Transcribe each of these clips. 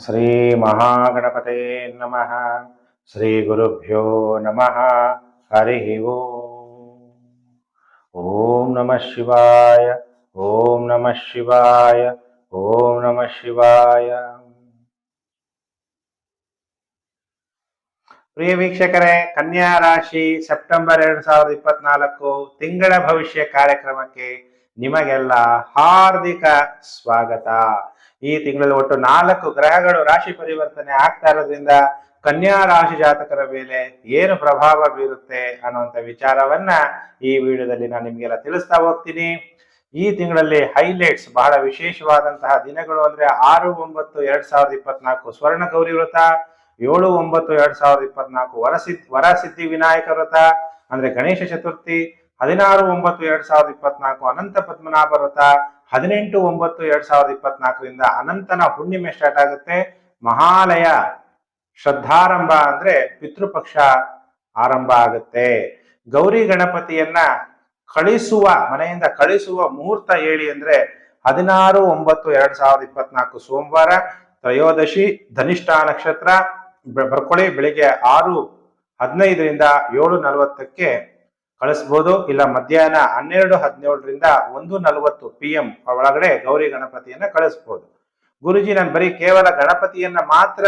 ಶ್ರೀ ಮಹಾಗಣಪತೆ ನಮಃ ಶ್ರೀ ಗುರುಭ್ಯೋ ನಮಃ ಹರಿ ಓಂ ನಮಃ ಶಿವಾಯ ಓಂ ನಮಃ ಶಿವಾಯ ಓಂ ನಮಃ ಶಿವಾಯ ಪ್ರಿಯ ವೀಕ್ಷಕರೇ ಕನ್ಯಾ ರಾಶಿ ಸೆಪ್ಟೆಂಬರ್ ಎರಡ್ ಸಾವಿರದ ಇಪ್ಪತ್ನಾಲ್ಕು ತಿಂಗಳ ಭವಿಷ್ಯ ಕಾರ್ಯಕ್ರಮಕ್ಕೆ ನಿಮಗೆಲ್ಲ ಹಾರ್ದಿಕ ಸ್ವಾಗತ. ಈ ತಿಂಗಳಲ್ಲಿ ಒಟ್ಟು ನಾಲ್ಕು ಗ್ರಹಗಳು ರಾಶಿ ಪರಿವರ್ತನೆ ಆಗ್ತಾ ಇರೋದ್ರಿಂದ ಕನ್ಯಾ ರಾಶಿ ಜಾತಕರ ಮೇಲೆ ಏನು ಪ್ರಭಾವ ಬೀರುತ್ತೆ ಅನ್ನುವಂತ ವಿಚಾರವನ್ನ ಈ ವಿಡಿಯೋದಲ್ಲಿ ನಾನು ನಿಮ್ಗೆಲ್ಲ ತಿಳಿಸ್ತಾ ಹೋಗ್ತೀನಿ. ಈ ತಿಂಗಳಲ್ಲಿ ಹೈಲೈಟ್ಸ್ ಬಹಳ ವಿಶೇಷವಾದಂತಹ ದಿನಗಳು ಅಂದ್ರೆ ಆರು, ಒಂಬತ್ತು, ಎರಡ್ ಸಾವಿರದ ಇಪ್ಪತ್ನಾಲ್ಕು ಸ್ವರ್ಣ ಗೌರಿ ವ್ರತ, ಏಳು, ಒಂಬತ್ತು, ಎರಡ್ ಸಾವಿರದ ಇಪ್ಪತ್ನಾಲ್ಕು ವರಸಿದ್ಧಿ ವರಸಿದ್ಧಿ ವಿನಾಯಕ ವ್ರತ, ಅಂದ್ರೆ ಗಣೇಶ ಚತುರ್ಥಿ, ಹದಿನಾರು, ಒಂಬತ್ತು, ಎರಡ್ ಸಾವಿರದ ಇಪ್ಪತ್ನಾಲ್ಕು ಅನಂತ ಪದ್ಮನಾಭ ವ್ರತ ಹದಿನೆಂಟು ಒಂಬತ್ತು ಎರಡ್ ಸಾವಿರದ ಇಪ್ಪತ್ನಾಲ್ಕರಿಂದ ಅನಂತನ ಹುಣ್ಣಿಮೆ ಸ್ಟಾರ್ಟ್ ಆಗುತ್ತೆ. ಮಹಾಲಯ ಶ್ರದ್ಧಾರಂಭ ಅಂದ್ರೆ ಪಿತೃಪಕ್ಷ ಆರಂಭ ಆಗುತ್ತೆ. ಗೌರಿ ಗಣಪತಿಯನ್ನ ಕಳಿಸುವ, ಮನೆಯಿಂದ ಕಳಿಸುವ ಮುಹೂರ್ತ ಹೇಳಿ ಅಂದ್ರೆ ಹದಿನಾರು ಒಂಬತ್ತು ಎರಡ್ ಸಾವಿರದ ಇಪ್ಪತ್ನಾಲ್ಕು ಸೋಮವಾರ, ತ್ರಯೋದಶಿ, ಧನಿಷ್ಠ ನಕ್ಷತ್ರ ಬರ್ಕೊಳ್ಳಿ ಬೆಳಿಗ್ಗೆ ಆರು ಹದಿನೈದರಿಂದ ಏಳು ನಲವತ್ತಕ್ಕೆ ಕಳಿಸ್ಬೋದು ಇಲ್ಲ ಮಧ್ಯಾಹ್ನ ಹನ್ನೆರಡು ಹದಿನೇಳರಿಂದ ಒಂದು ನಲವತ್ತು ಪಿ ಎಂ ಒಳಗಡೆ ಗೌರಿ ಗಣಪತಿಯನ್ನ ಕಳಿಸ್ಬೋದು. ಗುರುಜಿ, ನಾನು ಬರೀ ಕೇವಲ ಗಣಪತಿಯನ್ನ ಮಾತ್ರ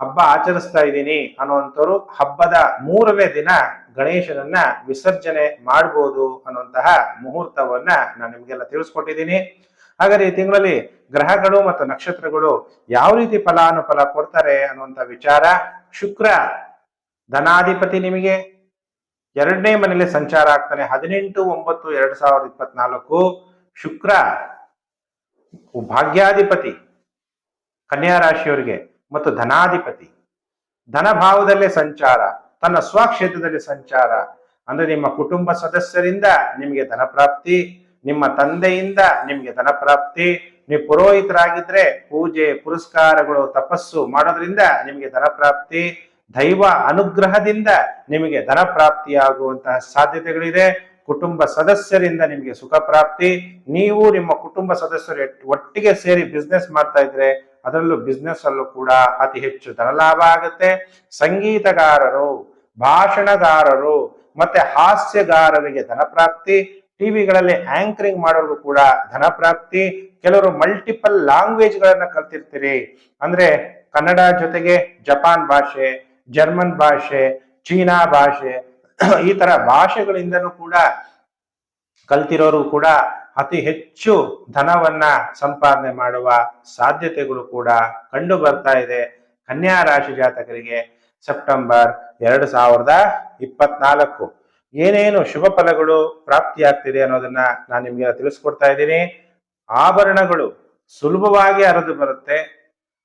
ಹಬ್ಬ ಆಚರಿಸ್ತಾ ಇದ್ದೀನಿ ಅನ್ನುವಂಥವ್ರು ಹಬ್ಬದ ಮೂರನೇ ದಿನ ಗಣೇಶನನ್ನ ವಿಸರ್ಜನೆ ಮಾಡ್ಬೋದು ಅನ್ನುವಂತಹ ಮುಹೂರ್ತವನ್ನ ನಾನು ನಿಮಗೆಲ್ಲ ತಿಳಿಸ್ಕೊಟ್ಟಿದ್ದೀನಿ. ಹಾಗಾದ್ರೆ ಈ ತಿಂಗಳಲ್ಲಿ ಗ್ರಹಗಳು ಮತ್ತು ನಕ್ಷತ್ರಗಳು ಯಾವ ರೀತಿ ಫಲಾನುಫಲ ಕೊಡ್ತಾರೆ ಅನ್ನುವಂಥ ವಿಚಾರ. ಶುಕ್ರ ಧನಾಧಿಪತಿ ನಿಮಗೆ ಎರಡನೇ ಮನೆಯಲ್ಲಿ ಸಂಚಾರ ಆಗ್ತಾನೆ. ಹದಿನೆಂಟು, ಒಂಬತ್ತು, ಎರಡ್ ಸಾವಿರದ ಇಪ್ಪತ್ನಾಲ್ಕು. ಶುಕ್ರ ಭಾಗ್ಯಾಧಿಪತಿ, ಕನ್ಯಾ ರಾಶಿಯವರಿಗೆ ಮತ್ತು ಧನಾಧಿಪತಿ. ಧನಭಾವದಲ್ಲೇ ಸಂಚಾರ, ತನ್ನ ಸ್ವಕ್ಷೇತ್ರದಲ್ಲಿ ಸಂಚಾರ. ಅಂದ್ರೆ ನಿಮ್ಮ ಕುಟುಂಬ ಸದಸ್ಯರಿಂದ ನಿಮಗೆ ಧನ ಪ್ರಾಪ್ತಿ, ನಿಮ್ಮ ತಂದೆಯಿಂದ ನಿಮಗೆ ಧನಪ್ರಾಪ್ತಿ ನೀವು ಪುರೋಹಿತರಾಗಿದ್ರೆ ಪೂಜೆ, ಪುರಸ್ಕಾರಗಳು, ತಪಸ್ಸು ಮಾಡೋದ್ರಿಂದ ನಿಮಗೆ ಧನ ಪ್ರಾಪ್ತಿ. ದೈವ ಅನುಗ್ರಹದಿಂದ ನಿಮಗೆ ಧನ ಪ್ರಾಪ್ತಿಯಾಗುವಂತಹ ಸಾಧ್ಯತೆಗಳಿದೆ. ಕುಟುಂಬ ಸದಸ್ಯರಿಂದ ನಿಮಗೆ ಸುಖ ಪ್ರಾಪ್ತಿ. ನೀವು ನಿಮ್ಮ ಕುಟುಂಬ ಸದಸ್ಯರು ಒಟ್ಟಿಗೆ ಸೇರಿ ಬಿಸ್ನೆಸ್ ಮಾಡ್ತಾ ಇದ್ರೆ ಅದರಲ್ಲೂ ಬಿಸ್ನೆಸ್ ಅಲ್ಲೂ ಕೂಡ ಅತಿ ಹೆಚ್ಚು ಧನಲಾಭ ಆಗುತ್ತೆ. ಸಂಗೀತಗಾರರು, ಭಾಷಣಗಾರರು ಮತ್ತೆ ಹಾಸ್ಯಗಾರರಿಗೆ ಧನ ಪ್ರಾಪ್ತಿ. ಟಿವಿಗಳಲ್ಲಿ ಆಂಕರಿಂಗ್ ಮಾಡೋರು ಕೂಡ ಧನ ಪ್ರಾಪ್ತಿ. ಕೆಲವರು ಮಲ್ಟಿಪಲ್ ಲ್ಯಾಂಗ್ವೇಜ್ ಗಳನ್ನ ಕಲ್ತಿರ್ತೀರಿ. ಅಂದ್ರೆ ಕನ್ನಡ ಜೊತೆಗೆ ಜಪಾನ್ ಭಾಷೆ ಜರ್ಮನ್ ಭಾಷೆ, ಚೀನಾ ಭಾಷೆ, ಈ ತರ ಭಾಷೆಗಳಿಂದನೂ ಕೂಡ ಕಲ್ತಿರೋರು ಕೂಡ ಅತಿ ಹೆಚ್ಚು ಧನವನ್ನ ಸಂಪಾದನೆ ಮಾಡುವ ಸಾಧ್ಯತೆಗಳು ಕೂಡ ಕಂಡು ಬರ್ತಾ ಇದೆ. ಕನ್ಯಾ ರಾಶಿ ಜಾತಕರಿಗೆ ಸೆಪ್ಟೆಂಬರ್ ಎರಡು ಸಾವಿರದ ಇಪ್ಪತ್ನಾಲ್ಕು. ಏನೇನು ಶುಭ ಫಲಗಳು ಪ್ರಾಪ್ತಿಯಾಗ್ತಿದೆ ಅನ್ನೋದನ್ನ ನಾನು ನಿಮ್ಗೆ ತಿಳಿಸ್ಕೊಡ್ತಾ ಇದ್ದೀನಿ. ಆಭರಣಗಳು ಸುಲಭವಾಗಿ ಹರಿದು ಬರುತ್ತೆ.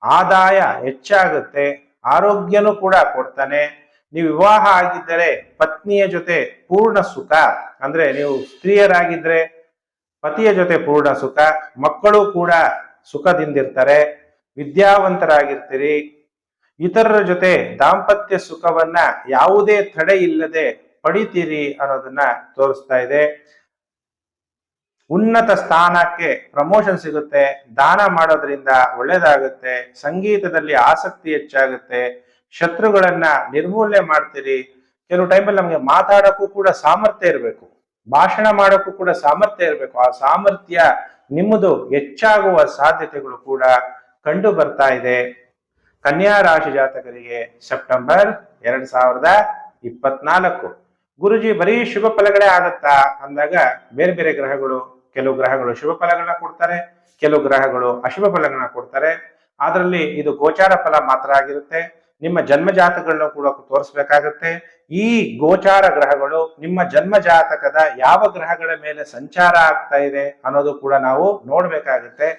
ಆದಾಯ ಹೆಚ್ಚಾಗುತ್ತೆ. ಆರೋಗ್ಯನೂ ಕೂಡ ಕೊಡ್ತಾನೆ. ನೀವು ವಿವಾಹ ಆಗಿದ್ದರೆ ಪತ್ನಿಯ ಜೊತೆ ಪೂರ್ಣ ಸುಖ. ಅಂದ್ರೆ ನೀವು ಸ್ತ್ರೀಯರಾಗಿದ್ರೆ ಪತಿಯ ಜೊತೆ ಪೂರ್ಣ ಸುಖ. ಮಕ್ಕಳು ಕೂಡ ಸುಖದಿಂದಿರ್ತಾರೆ. ವಿದ್ಯಾವಂತರಾಗಿರ್ತೀರಿ. ಇತರರ ಜೊತೆ ದಾಂಪತ್ಯ ಸುಖವನ್ನ ಯಾವುದೇ ತಡೆ ಇಲ್ಲದೆ ಪಡಿತೀರಿ ಅನ್ನೋದನ್ನ ತೋರಿಸ್ತಾ ಇದೆ. ಉನ್ನತ ಸ್ಥಾನಕ್ಕೆ ಪ್ರಮೋಷನ್ ಸಿಗುತ್ತೆ, ದಾನ ಮಾಡೋದ್ರಿಂದ ಒಳ್ಳೇದಾಗುತ್ತೆ, ಸಂಗೀತದಲ್ಲಿ ಆಸಕ್ತಿ ಹೆಚ್ಚಾಗುತ್ತೆ, ಶತ್ರುಗಳನ್ನ ನಿರ್ಮೂಲನೆ ಮಾಡ್ತೀರಿ. ಕೆಲವು ಟೈಮಲ್ಲಿ ನಮಗೆ ಮಾತಾಡೋಕ್ಕೂ ಕೂಡ ಸಾಮರ್ಥ್ಯ ಇರಬೇಕು. ಭಾಷಣ ಮಾಡೋಕ್ಕೂ ಕೂಡ ಸಾಮರ್ಥ್ಯ ಇರಬೇಕು. ಆ ಸಾಮರ್ಥ್ಯ ನಿಮ್ಮದು ಹೆಚ್ಚಾಗುವ ಸಾಧ್ಯತೆಗಳು ಕೂಡ ಕಂಡು ಬರ್ತಾ ಇದೆ. ಕನ್ಯಾ ರಾಶಿ ಜಾತಕರಿಗೆ ಸೆಪ್ಟೆಂಬರ್ ಎರಡ್ ಸಾವಿರದ ಇಪ್ಪತ್ನಾಲ್ಕು. ಗುರುಜಿ, ಬರೀ ಶುಭ ಫಲಗಳೇ ಆಗತ್ತಾ? ಅಂದಾಗ ಬೇರೆ ಬೇರೆ ಗ್ರಹಗಳು ಕೆಲವು ಗ್ರಹಗಳು ಶುಭ ಫಲಗಳನ್ನ ಕೊಡ್ತಾರೆ, ಕೆಲವು ಗ್ರಹಗಳು ಅಶುಭ ಫಲಗಳನ್ನ ಕೊಡ್ತಾರೆ. ಅದರಲ್ಲಿ ಇದು ಗೋಚಾರ ಫಲ ಮಾತ್ರ ಆಗಿರುತ್ತೆ. ನಿಮ್ಮ ಜನ್ಮ ಜಾತಕಗಳನ್ನ ಕೂಡ ತೋರಿಸ್ಬೇಕಾಗತ್ತೆ. ಈ ಗೋಚಾರ ಗ್ರಹಗಳು ನಿಮ್ಮ ಜನ್ಮ ಜಾತಕದ ಯಾವ ಗ್ರಹಗಳ ಮೇಲೆ ಸಂಚಾರ ಆಗ್ತಾ ಇದೆ ಅನ್ನೋದು ಕೂಡ ನಾವು ನೋಡ್ಬೇಕಾಗತ್ತೆ.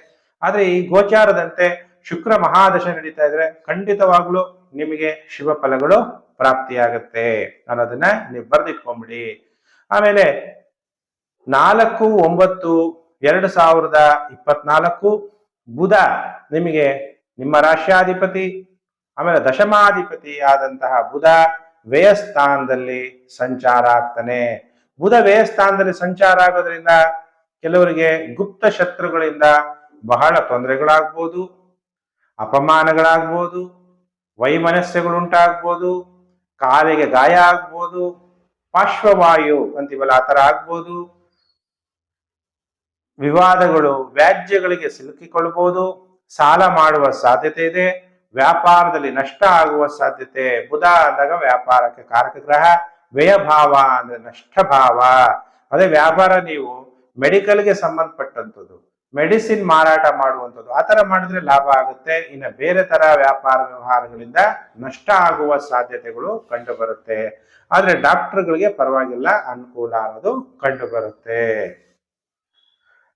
ಆದ್ರೆ ಈ ಗೋಚಾರದಂತೆ ಶುಕ್ರ ಮಹಾದಶ ನಡೀತಾ ಇದ್ರೆ ಖಂಡಿತವಾಗ್ಲೂ ನಿಮಗೆ ಶುಭ ಫಲಗಳು ಪ್ರಾಪ್ತಿಯಾಗತ್ತೆ ಅನ್ನೋದನ್ನ ನೀವು ಬರ್ದಿಟ್ಕೊಂಬಿಡಿ. ಆಮೇಲೆ ನಾಲ್ಕು, ಒಂಬತ್ತು, ಎರಡು ಸಾವಿರದ ಇಪ್ಪತ್ನಾಲ್ಕು ಬುಧ ನಿಮಗೆ ನಿಮ್ಮ ರಾಶ್ಯಾಧಿಪತಿ ಆಮೇಲೆ ದಶಮಾಧಿಪತಿ ಆದಂತಹ ಬುಧ ವ್ಯಯಸ್ಥಾನದಲ್ಲಿ ಸಂಚಾರ ಆಗ್ತಾನೆ. ಬುಧ ವ್ಯಯಸ್ಥಾನದಲ್ಲಿ ಸಂಚಾರ ಆಗೋದ್ರಿಂದ ಕೆಲವರಿಗೆ ಗುಪ್ತ ಶತ್ರುಗಳಿಂದ ಬಹಳ ತೊಂದರೆಗಳಾಗ್ಬೋದು, ಅಪಮಾನಗಳಾಗ್ಬೋದು, ವೈಮನಸ್ಯಗಳುಂಟಾಗ್ಬೋದು, ಕಾಲಿಗೆ ಗಾಯ ಆಗ್ಬೋದು, ಪಾರ್ಶ್ವವಾಯು ಅಂತೀವಲ್ಲ ಆ ಥರ ಆಗ್ಬೋದು. ವಿವಾದಗಳು ವ್ಯಾಜ್ಯಗಳಿಗೆ ಸಿಲುಕಿಕೊಳ್ಳಬಹುದು, ಸಾಲ ಮಾಡುವ ಸಾಧ್ಯತೆ ಇದೆ, ವ್ಯಾಪಾರದಲ್ಲಿ ನಷ್ಟ ಆಗುವ ಸಾಧ್ಯತೆ, ಬುಧ ಅಂದಾಗ ವ್ಯಾಪಾರಕ್ಕೆ ಕಾರಕ ಗ್ರಹ, ವ್ಯಯಭಾವ ಅಂದ್ರೆ ನಷ್ಟ ಭಾವ ಅದೇ ವ್ಯಾಪಾರ ನೀವು ಮೆಡಿಕಲ್ಗೆ ಸಂಬಂಧಪಟ್ಟಂಥದ್ದು, ಮೆಡಿಸಿನ್ ಮಾರಾಟ ಮಾಡುವಂಥದ್ದು, ಆ ತರ ಮಾಡಿದ್ರೆ ಲಾಭ ಆಗುತ್ತೆ. ಇನ್ನು ಬೇರೆ ತರ ವ್ಯಾಪಾರ ವ್ಯವಹಾರಗಳಿಂದ ನಷ್ಟ ಆಗುವ ಸಾಧ್ಯತೆಗಳು ಕಂಡು ಬರುತ್ತೆ ಆದ್ರೆ ಡಾಕ್ಟರ್ಗಳಿಗೆ ಪರವಾಗಿಲ್ಲ, ಅನುಕೂಲ ಅನ್ನೋದು ಕಂಡು ಬರುತ್ತೆ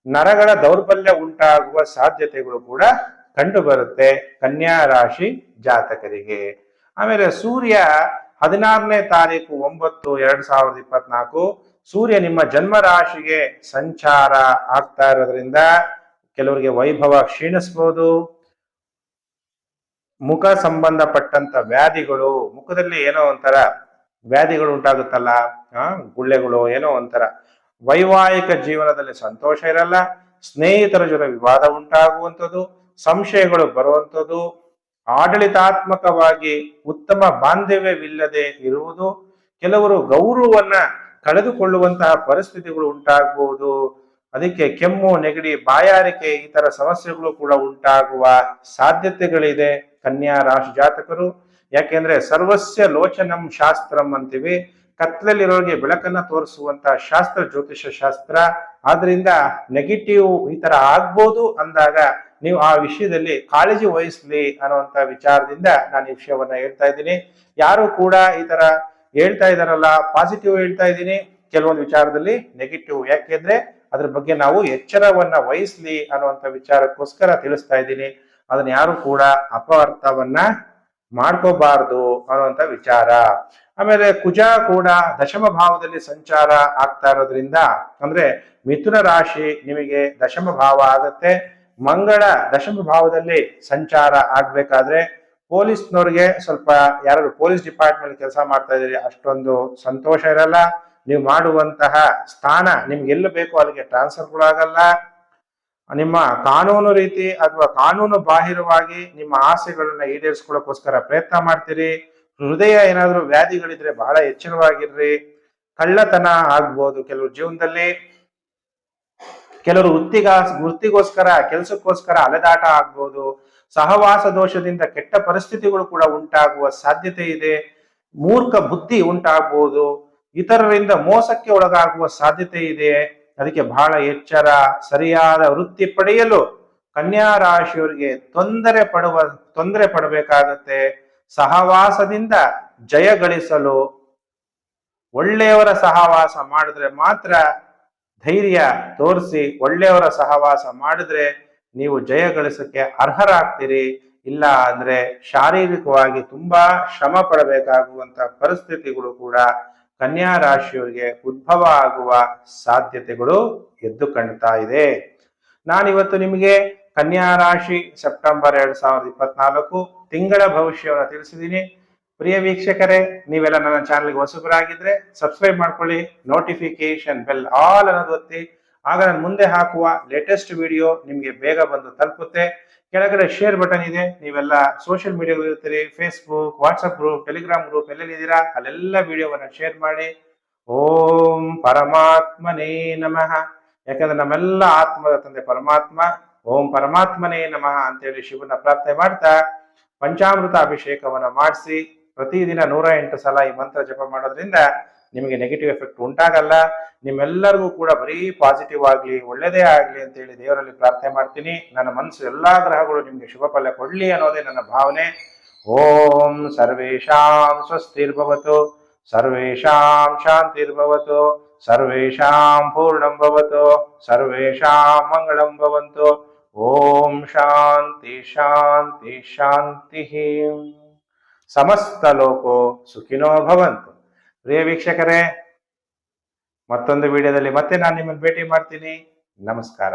ನರಗಳ ದೌರ್ಬಲ್ಯ ಉಂಟಾಗುವ ಸಾಧ್ಯತೆಗಳು ಕೂಡ ಕಂಡು ಬರುತ್ತೆ ಕನ್ಯಾ ರಾಶಿ ಜಾತಕರಿಗೆ. ಆಮೇಲೆ ಸೂರ್ಯ ಹದಿನಾರನೇ ತಾರೀಕು ಒಂಬತ್ತು ಎರಡ್ ಸಾವಿರದ ಇಪ್ಪತ್ನಾಲ್ಕು, ಸೂರ್ಯ ನಿಮ್ಮ ಜನ್ಮ ರಾಶಿಗೆ ಸಂಚಾರ ಆಗ್ತಾ ಇರೋದ್ರಿಂದ ಕೆಲವರಿಗೆ ವೈಭವ ಕ್ಷೀಣಿಸ್ಬೋದು. ಮುಖ ಸಂಬಂಧಪಟ್ಟಂತ ವ್ಯಾಧಿಗಳು, ಮುಖದಲ್ಲಿ ಏನೋ ಒಂಥರ ವ್ಯಾಧಿಗಳು ಉಂಟಾಗುತ್ತಲ್ಲ ಗುಳ್ಳೆಗಳು ಏನೋ ಒಂಥರ ವೈವಾಹಿಕ ಜೀವನದಲ್ಲಿ ಸಂತೋಷ ಇರಲ್ಲ, ಸ್ನೇಹಿತರ ಜೊತೆ ವಿವಾದ ಉಂಟಾಗುವಂಥದ್ದು, ಸಂಶಯಗಳು ಬರುವಂಥದ್ದು, ಆಡಳಿತಾತ್ಮಕವಾಗಿ ಉತ್ತಮ ಬಾಂಧವ್ಯವಿಲ್ಲದೆ ಇರುವುದು, ಕೆಲವರು ಗೌರವವನ್ನ ಕಳೆದುಕೊಳ್ಳುವಂತಹ ಪರಿಸ್ಥಿತಿಗಳು ಉಂಟಾಗಬಹುದು ಅದಕ್ಕೆ ಕೆಮ್ಮು, ನೆಗಡಿ, ಬಾಯಾರಿಕೆ ಈ ತರ ಸಮಸ್ಯೆಗಳು ಕೂಡ ಉಂಟಾಗುವ ಸಾಧ್ಯತೆಗಳಿದೆ ಕನ್ಯಾ ರಾಶಿ ಜಾತಕರು. ಯಾಕೆಂದ್ರೆ ಸರ್ವಸ್ಯ ಲೋಚನಂ ಶಾಸ್ತ್ರಂ ಅಂತೀವಿ. ಕತ್ಲಲ್ಲಿರೋರಿಗೆ ಬೆಳಕನ್ನ ತೋರಿಸುವಂತ ಶಾಸ್ತ್ರ, ಜ್ಯೋತಿಷ ಶಾಸ್ತ್ರ. ಆದ್ರಿಂದ ನೆಗೆಟಿವ್ ಈ ತರ ಆಗ್ಬೋದು ಅಂದಾಗ ನೀವು ಆ ವಿಷಯದಲ್ಲಿ ಕಾಳಜಿ ವಹಿಸ್ಲಿ ಅನ್ನುವಂತ ವಿಚಾರದಿಂದ ನಾನು ಈ ವಿಷಯವನ್ನ ಹೇಳ್ತಾ ಇದ್ದೀನಿ. ಯಾರು ಕೂಡ ಈ ತರ ಹೇಳ್ತಾ ಇದಾರಲ್ಲ ಪಾಸಿಟಿವ್ ಹೇಳ್ತಾ ಇದ್ದೀನಿ. ಕೆಲವೊಂದು ವಿಚಾರದಲ್ಲಿ ನೆಗೆಟಿವ್ ಯಾಕೆಂದ್ರೆ ಅದ್ರ ಬಗ್ಗೆ ನಾವು ಎಚ್ಚರವನ್ನ ವಹಿಸ್ಲಿ ಅನ್ನುವಂತ ವಿಚಾರಕ್ಕೋಸ್ಕರ ತಿಳಿಸ್ತಾ ಇದ್ದೀನಿ. ಅದನ್ನ ಯಾರು ಕೂಡ ಅಪಾರ್ಥವನ್ನ ಮಾಡ್ಕೋಬಾರ್ದು ಅನ್ನುವಂಥ ವಿಚಾರ. ಆಮೇಲೆ ಕುಜ ಕೂಡ ದಶಮ ಭಾವದಲ್ಲಿ ಸಂಚಾರ ಆಗ್ತಾ ಇರೋದ್ರಿಂದ ಅಂದ್ರೆ ಮಿಥುನ ರಾಶಿ ನಿಮಗೆ ದಶಮ ಭಾವ ಆಗತ್ತೆ. ಮಂಗಳ ದಶಮ ಭಾವದಲ್ಲಿ ಸಂಚಾರ ಆಗ್ಬೇಕಾದ್ರೆ ಪೊಲೀಸ್ನವ್ರಿಗೆ ಸ್ವಲ್ಪ ಯಾರು ಪೊಲೀಸ್ ಡಿಪಾರ್ಟ್ಮೆಂಟ್ ಕೆಲಸ ಮಾಡ್ತಾ ಇದ್ದೀರಿ, ಅಷ್ಟೊಂದು ಸಂತೋಷ ಇರಲ್ಲ. ನೀವು ಮಾಡುವಂತಹ ಸ್ಥಾನ ನಿಮ್ಗೆ ಎಲ್ಲಿ ಬೇಕೋ ಅಲ್ಲಿಗೆ ಟ್ರಾನ್ಸ್ಫರ್ ಆಗಲ್ಲ. ನಿಮ್ಮ ಕಾನೂನು ರೀತಿ ಅಥವಾ ಕಾನೂನು ಬಾಹಿರವಾಗಿ ನಿಮ್ಮ ಆಸೆಗಳನ್ನ ಈಡೇರಿಸ್ಕೊಳ್ಳೋಕೋಸ್ಕರ ಪ್ರಯತ್ನ ಮಾಡ್ತೀರಿ. ಹೃದಯ ಏನಾದ್ರೂ ವ್ಯಾಧಿಗಳಿದ್ರೆ ಬಹಳ ಎಚ್ಚರವಾಗಿರ್ರಿ. ಕಳ್ಳತನ ಆಗ್ಬೋದು ಕೆಲವು ಜೀವನದಲ್ಲಿ. ಕೆಲವರು ವೃತ್ತಿಗ, ವೃತ್ತಿಗೋಸ್ಕರ, ಕೆಲಸಕ್ಕೋಸ್ಕರ ಅಲೆದಾಟ ಆಗ್ಬೋದು. ಸಹವಾಸ ದೋಷದಿಂದ ಕೆಟ್ಟ ಪರಿಸ್ಥಿತಿಗಳು ಕೂಡ ಉಂಟಾಗುವ ಸಾಧ್ಯತೆ ಇದೆ. ಮೂರ್ಖ ಬುದ್ಧಿ ಉಂಟಾಗ್ಬೋದು. ಇತರರಿಂದ ಮೋಸಕ್ಕೆ ಒಳಗಾಗುವ ಸಾಧ್ಯತೆ ಇದೆ. ಅದಕ್ಕೆ ಬಹಳ ಎಚ್ಚರ, ಸರಿಯಾದ ವೃತ್ತಿ ಪಡೆಯಲು ಕನ್ಯಾ ರಾಶಿಯವರಿಗೆ ತೊಂದರೆ ಪಡುವ, ತೊಂದರೆ ಪಡಬೇಕಾಗತ್ತೆ. ಸಹವಾಸದಿಂದ ಜಯ ಗಳಿಸಲು ಒಳ್ಳೆಯವರ ಸಹವಾಸ ಮಾಡಿದ್ರೆ ಮಾತ್ರ ಧೈರ್ಯ ತೋರಿಸಿ ಒಳ್ಳೆಯವರ ಸಹವಾಸ ಮಾಡಿದ್ರೆ ನೀವು ಜಯ ಗಳಿಸಕ್ಕೆ ಅರ್ಹರಾಗ್ತೀರಿ. ಇಲ್ಲ ಅಂದ್ರೆ ಶಾರೀರಿಕವಾಗಿ ತುಂಬಾ ಶ್ರಮ ಪಡಬೇಕಾಗುವಂತ ಪರಿಸ್ಥಿತಿಗಳು ಕೂಡ ಕನ್ಯಾ ರಾಶಿಯವರಿಗೆ ಉದ್ಭವ ಆಗುವ ಸಾಧ್ಯತೆಗಳು ಎದ್ದು ಕಾಣ್ತಾ ಇದೆ. ನಾನಿವತ್ತು ನಿಮಗೆ ಕನ್ಯಾ ರಾಶಿ ಸೆಪ್ಟೆಂಬರ್ ಎರಡ್ ಸಾವಿರದ ಇಪ್ಪತ್ನಾಲ್ಕು ತಿಂಗಳ ಭವಿಷ್ಯವನ್ನು ತಿಳಿಸಿದ್ದೀನಿ. ಪ್ರಿಯ ವೀಕ್ಷಕರೇ, ನೀವೆಲ್ಲ ನನ್ನ ಚಾನಲ್ಗೆ ಹೊಸಬರಾಗಿದ್ರೆ ಸಬ್ಸ್ಕ್ರೈಬ್ ಮಾಡ್ಕೊಳ್ಳಿ ನೋಟಿಫಿಕೇಶನ್ ಬೆಲ್ ಆಲ್ ಅನ್ನೋದು ಒತ್ತಿ. ಆಗ ನಾನು ಮುಂದೆ ಹಾಕುವ ಲೇಟೆಸ್ಟ್ ವಿಡಿಯೋ ನಿಮಗೆ ಬೇಗ ಬಂದು ತಲುಪುತ್ತೆ. ಕೆಳಗಡೆ ಶೇರ್ ಬಟನ್ ಇದೆ. ನೀವೆಲ್ಲ ಸೋಷಿಯಲ್ ಮೀಡಿಯಾಗಳು ಇರ್ತೀರಿ Facebook WhatsApp group Telegram group ಎಲ್ಲೆಲ್ಲಿದ್ದೀರಾ ಅಲ್ಲೆಲ್ಲ ವಿಡಿಯೋವನ್ನ ಶೇರ್ ಮಾಡಿ. ಓಂ ಪರಮಾತ್ಮನೇ ನಮಃ. ಯಾಕಂದ್ರೆ ನಮ್ಮೆಲ್ಲ ಆತ್ಮದ ತಂದೆ ಪರಮಾತ್ಮ. ಓಂ ಪರಮಾತ್ಮನೇ ನಮಃ ಅಂತೇಳಿ ಶಿವನ ಪ್ರಾರ್ಥನೆ ಮಾಡ್ತಾ ಪಂಚಾಮೃತ ಅಭಿಷೇಕವನ್ನ ಮಾಡಿಸಿ ಪ್ರತಿದಿನ ನೂರ ಎಂಟು ಸಲ ಈ ಮಂತ್ರ ಜಪ ಮಾಡೋದ್ರಿಂದ ನಿಮಗೆ ನೆಗೆಟಿವ್ ಎಫೆಕ್ಟ್ ಉಂಟಾಗಲ್ಲ, ನಿಮ್ಮೆಲ್ಲರಿಗೂ ಕೂಡ ಬರೀ ಪಾಸಿಟಿವ್ ಆಗಲಿ, ಒಳ್ಳೇದೇ ಆಗಲಿ ಅಂತ ಹೇಳಿ ದೇವರಲ್ಲಿ ಪ್ರಾರ್ಥನೆ ಮಾಡ್ತೀನಿ. ನನ್ನ ಮನಸ್ಸು ಎಲ್ಲ ಗ್ರಹಗಳು ನಿಮಗೆ ಶುಭ ಫಲ ಕೊಡಲಿ ಅನ್ನೋದೇ ನನ್ನ ಭಾವನೆ. ಓಂ ಸರ್ವೇಶಾಂ ಸ್ವಸ್ತಿರ್ಭವತು ಸರ್ವೇಶಾಂ ಶಾಂತಿರ್ಭವತು ಸರ್ವೇಶಾಂ ಪೂರ್ಣಂ ಭವತು ಸರ್ವೇಶಾಂ ಮಂಗಳಂ ಭವಂತು. ಓಂ ಶಾಂತಿ ಶಾಂತಿ ಶಾಂತಿ. ಸಮಸ್ತ ಲೋಕೋ ಸುಖಿನೋ ಭವಂತು. ಪ್ರಿಯ ವೀಕ್ಷಕರೇ ಮತ್ತೊಂದು ವಿಡಿಯೋದಲ್ಲಿ ಮತ್ತೆ ನಾನು ನಿಮ್ಮನ್ನು ಭೇಟಿ ಮಾಡ್ತೀನಿ. ನಮಸ್ಕಾರ.